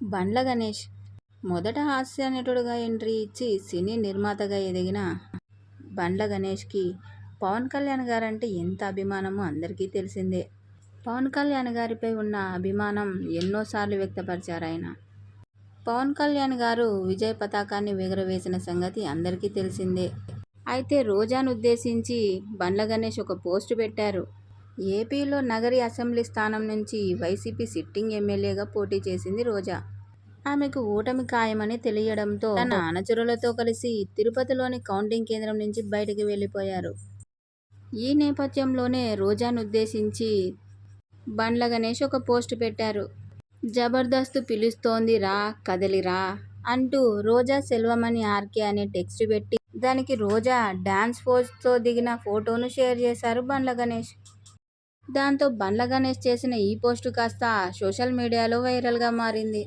బండ్ల గణేష్ మొదట హాస్య నటుడుగా ఎంట్రీ ఇచ్చి సినీ నిర్మాతగా ఎదిగిన బండ్ల గణేష్కి పవన్ కళ్యాణ్ గారంటే ఎంత అభిమానమో అందరికీ తెలిసిందే. పవన్ కళ్యాణ్ గారిపై ఉన్న అభిమానం ఎన్నోసార్లు వ్యక్తపరిచారాయన. పవన్ కళ్యాణ్ గారు విజయ పతాకాన్ని ఎగురవేసిన సంగతి అందరికీ తెలిసిందే. అయితే రోజాను ఉద్దేశించి బండ్ల గణేష్ ఒక పోస్టు పెట్టారు. ఏపీలో నగరి అసెంబ్లీ స్థానం నుంచి వైసీపీ సిట్టింగ్ ఎమ్మెల్యేగా పోటీ చేసింది రోజా. ఆమెకు ఓటమి ఖాయమని తెలియడంతో తన అనుచరులతో కలిసి తిరుపతిలోని కౌంటింగ్ కేంద్రం నుంచి బయటకు వెళ్ళిపోయారు ఈ నేపథ్యంలోనే రోజాను ఉద్దేశించి బండ్ల గణేష్ ఒక పోస్టు పెట్టారు. 'జబర్దస్త్ పిలుస్తోంది రా కదలిరా అంటూ రోజా సెల్వమణి ఆర్కే అనే టెక్స్ట్ పెట్టి దానికి రోజా డ్యాన్స్ పోజ్తో దిగిన ఫోటోను షేర్ చేశారు బండ్ల గణేష్. దాంతో బండ్ల గణేష్ చేసిన ఈ పోస్టు కాస్త సోషల్ మీడియాలో వైరల్గా మారింది.